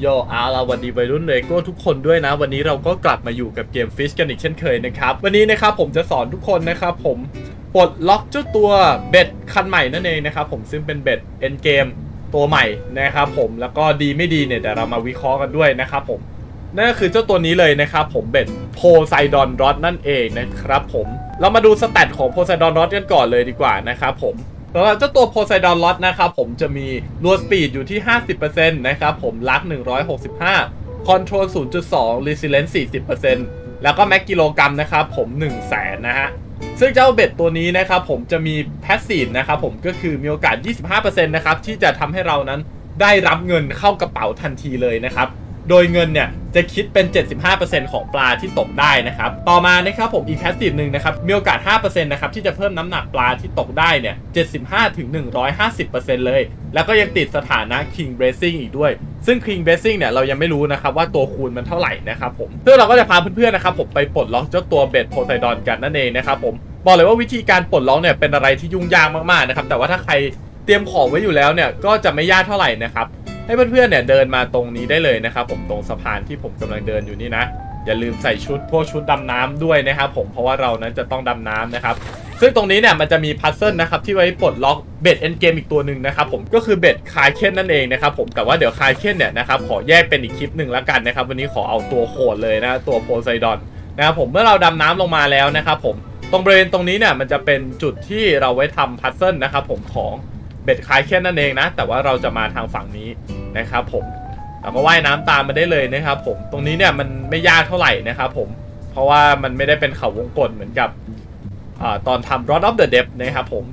โยอาลาวันดีวัยรุ่นเลโก้ทุกคนด้วยนะ วันนี้เราก็กลับมาอยู่กับเกมฟิชกันอีกเช่นเคยนะครับ วันนี้นะครับผมจะสอนทุกคนนะครับผมปลดล็อกเจ้าตัวเบ็ดคันใหม่นั่นเองนะครับผมซึ่งเป็นเบ็ดเอ็นเกมตัวใหม่นะครับผมแล้วก็ดีไม่ดีเนี่ยเดี๋ยวเรามาวิเคราะห์กันด้วยนะครับผมนั่นก็คือเจ้าตัวนี้เลยนะครับผมเบ็ดโพไซดอนรอดนั่นเองนะครับผมเรามาดูสแตทของโพไซดอนรอดกันก่อนเลยดีกว่านะครับผม สำหรับเจ้าตัวโพไซดอนรอดนะครับผมจะมีรัวสปีดอยู่ที่ 50%นะครับผมลัก 165 คอนโทรล 0.2 Resilience 40%แล้วก็แม็กกิโลกรัมนะครับผม1 0 0 0 0แสนนะฮะซึ่งเจ้าเบ็ดตัวนี้นะครับผมจะมีแพสซีฟนะครับผมก็คือมีโอกาส 25%นะครับที่จะทำให้เรานั้นได้รับเงินเข้ากระเป๋าทันทีเลยนะครับ โดยเงินเนี่ยจะคิดเป็น 75%ของปลาที่ตกได้นะครับ ต่อมานะครับผมอีกแพสซีฟหนึ่งนะครับ มีโอกาส 5%นะครับที่จะเพิ่มน้ำหนักปลาที่ตกได้เนี่ย 75ถึง150%เลย แล้วก็ยังติดสถานะ King Bracing อีกด้วย ซึ่ง King Bracing เนี่ยเรายังไม่รู้นะครับว่าตัวคูณมันเท่าไหร่นะครับผม ซึ่งเราก็จะพาเพื่อนๆนะครับผมไปปลดล็อกเจ้าตัวเบ็ดโพไซดอนกันนั่นเองนะครับผม บอกเลยว่าวิธีการปลดล็อกเนี่ยเป็นอะไรที่ยุ่งยากมากๆนะครับ แต่ว่าถ้าใครเตรียมของไว้อยู่แล้วเนี่ยก็จะไม่ยากเท่าไหร่นะครับ ให้เพื่อนๆเนี่ยเดินมาตรงนี้ได้เลยนะครับผมตรงสะพานที่ผมกำลังเดินอยู่นี่นะ อย่าลืมใส่ชุดพวกชุดดำน้ำด้วยนะครับผมเพราะว่าเรานั้นจะต้องดำน้ำนะครับซึ่งตรงนี้เนี่ยมันจะมีพัซเซิลนะครับที่ไว้ปลดล็อกเบ็ดเอ็นเกมอีกตัวหนึ่งนะครับผมก็คือเบ็ดคายเคนนั่นเองนะครับผมแต่ว่าเดี๋ยวคายเคนเนี่ยนะครับขอแยกเป็นอีกคลิปหนึ่งแล้วกันนะครับวันนี้ขอเอาตัวโขดเลยนะตัวโพไซดอนนะครับผมเมื่อเราดำน้ำลงมาแล้วนะครับผมตรงบริเวณตรงนี้เนี่ยมันจะเป็นจุดที่เราไว้ทำพัซเซิลนะครับผมของเบ็ดคายเคนนั่นเองนะแต่ว่าเราจะมาทางฝั่งนี้ นะครับผมเราก็ว่ายน้ำตามมาได้เลยนะครับผมตรงนี้เนี่ยมันไม่ยากเท่าไหร่นะครับผมเพราะว่ามันไม่ได้เป็นเขาวงกลเหมือนกับอตอนทำ Rod of the d e p t นะครับผม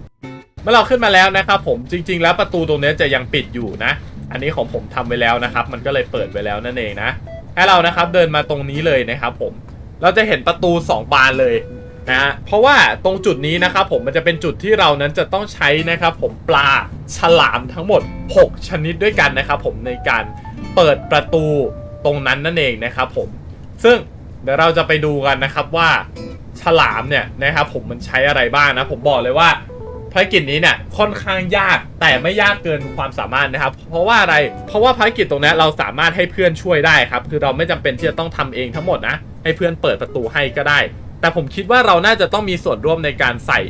เมื่อเราขึ้นมาแล้วนะครับผมจริง ๆ แล้วประตูตรงนี้จะยังปิดอยู่นะ อันนี้ของผมทำไว้แล้วนะครับ มันก็เลยเปิดไว้แล้วนั่นเองนะให้เรานะครับเดินมาตรงนี้เลยนะครับผมเราจะเห็นประตู 2 บานเลย นะฮะเพราะว่าตรงจุดนี้นะครับผมมันจะเป็นจุดที่เรานั้นจะต้องใช้นะครับผมปลาฉลามทั้งหมด 6 ชนิดด้วยกันนะครับผมในการเปิดประตูตรงนั้นนั่นเองนะครับผมซึ่งเดี๋ยวเราจะไปดูกันนะครับว่าฉลามเนี่ยนะครับผมมันใช้อะไรบ้างนะผมบอกเลยว่าภารกิจนี้เนี่ยค่อนข้างยากแต่ไม่ยากเกินความสามารถนะครับ เพราะว่าอะไรเพราะว่าภารกิจตรงนี้เราสามารถให้เพื่อนช่วยได้ครับคือเราไม่จำเป็นที่จะต้องทำเองทั้งหมดนะให้เพื่อนเปิดประตูให้ก็ได้ แต่ผมคิดว่าเราน่าจะต้องมีส่วนร่วมในการใส่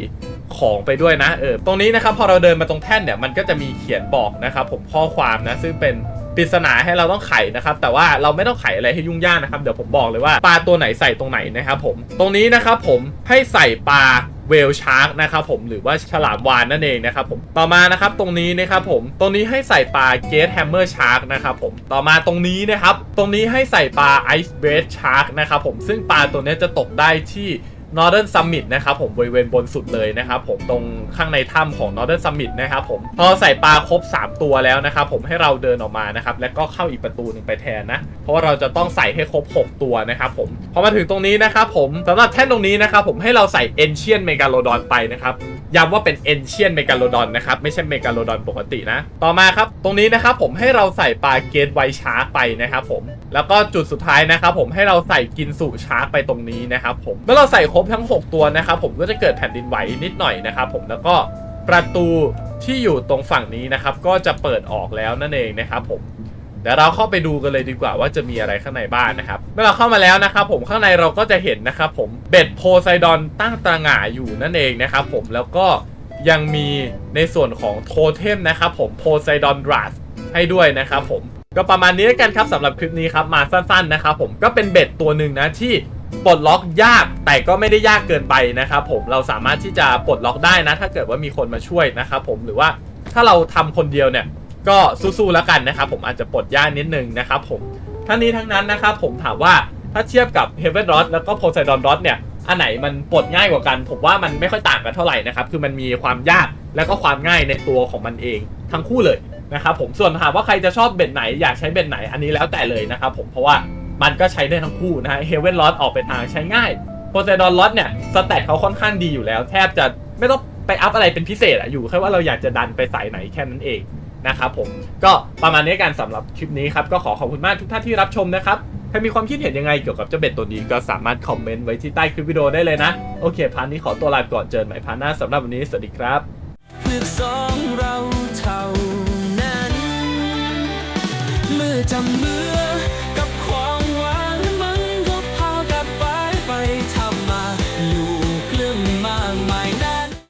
ของไปด้วยนะเออตรงนี้นะครับพอเราเดินมาตรงแท่นเนี่ยมันก็จะมีเขียนบอกนะครับผมข้อความนะซึ่งเป็นปริศนาให้เราต้องไขนะครับแต่ว่าเราไม่ต้องไขอะไรให้ยุ่งยากนะครับเดี๋ยวผมบอกเลยว่าปลาตัวไหนใส่ตรงไหนนะครับผมตรงนี้นะครับผมให้ใส่ปลา เวลชาร์กนะครับผมหรือว่าฉลามวานนั่นเองนะครับผมต่อมานะครับตรงนี้นะครับผมตรงนี้ให้ใส่ปลาเกสแฮมเมอร์ชาร์กนะครับผมต่อมาตรงนี้นะครับตรงนี้ให้ใส่ปลาไอซ์เบรดชาร์กนะครับผมซึ่งปลาตัวนี้จะตกได้ที่ Northern Summit นะครับผมบริเวณบนสุดเลยนะครับผมตรงข้างในถ้ำของ Northern Summit นะครับผมพอใส่ปลาครบ 3 ตัวแล้วนะครับผมให้เราเดินออกมานะครับแล้วก็เข้าอีกประตูหนึ่งไปแทนนะ เพราะว่าเราจะต้องใส่ให้ครบ 6 ตัวนะครับผมพอมาถึงตรงนี้นะครับผมสำหรับแท่นตรงนี้นะครับผมให้เราใส่ Ancient Megalodon ไปนะครับ ย้ำว่าเป็น Ancient Megalodon นนะครับ ไม่ใช่ Megalodon ปกตินะ ต่อมาครับ ตรงนี้นะครับผมให้เราใส่ปลาเกตไวชาร์กไปนะครับผม แล้วก็จุดสุดท้ายนะครับผมให้เราใส่กินสุชาร์กไปตรงนี้นะครับผม เมื่อเราใส่ครบทั้ง 6 ตัวนะครับผมก็จะเกิดแผ่นดินไหวนิดหน่อยนะครับผม แล้วก็ประตูที่อยู่ตรงฝั่งนี้นะครับก็จะเปิดออกแล้วนั่นเองนะครับผม เดี๋ยวเราเข้าไปดูกันเลยดีกว่าว่าจะมีอะไรข้างในบ้านนะครับเมื่อเราเข้ามาแล้วนะครับผมข้างในเราก็จะเห็นนะครับผมเบ็ดโพไซดอนตั้งตระหง่าอยู่นั่นเองนะครับผมแล้วก็ยังมีในส่วนของโทเทมนะครับผมโพไซดอนรัสให้ด้วยนะครับผมก็ประมาณนี้กันครับสำหรับคลิปนี้ครับมาสั้นๆนะครับผมก็เป็นเบ็ดตัวหนึ่งนะที่ปลดล็อกยากแต่ก็ไม่ได้ยากเกินไปนะครับผมเราสามารถที่จะปลดล็อกได้นะ ถ้าเกิดว่ามีคนมาช่วยนะครับผมหรือว่าถ้าเราทำคนเดียวเนี่ย ก็สู้ๆแล้วกันนะครับผมอาจจะปลดยากนิดนึงนะครับผมทั้งนี้ทั้งนั้นนะครับผมถามว่าถ้าเทียบกับ Heaven Rod แล้วก็ Poseidon Rod เนี่ยอันไหนมันปลดง่ายกว่ากัน ผมว่ามันไม่ค่อยต่างกันเท่าไหร่นะครับคือมันมีความยากแล้วก็ความง่ายในตัวของมันเองทั้งคู่เลยนะครับผมส่วนถามว่าใครจะชอบเบ็ดไหนอยากใช้เบ็ดไหนอันนี้แล้วแต่เลยนะครับผมเพราะว่ามันก็ใช้ได้ทั้งคู่นะฮะ Heaven Rod ออกเป็นทางใช้ง่าย Poseidon Rod เนี่ยสแตทเขาค่อนข้างดีอยู่แล้ว แทบจะไม่ต้องไปอัพอะไรเป็นพิเศษอะอยู่แค่ว่าเราอยากจะดันไปสายไหนแค่นั้นเอง นะครับผมก็ประมาณนี้กันสำหรับคลิปนี้ครับก็ขอขอบคุณมากทุกท่านที่รับชมนะครับถ้ามีความคิดเห็นยังไงเกี่ยวกับเจ้าเบ็ดตัวนี้ก็สามารถคอมเมนต์ไว้ที่ใต้คลิปวิดีโอได้เลยนะ โอเคพาร์ทนี้ขอตัวลาไปก่อนเจอกันใหม่พาร์ทหน้าสำหรับวันนี้สวัสดีครับเลือกสองเราเท่านั้นเมื่อจำเมือ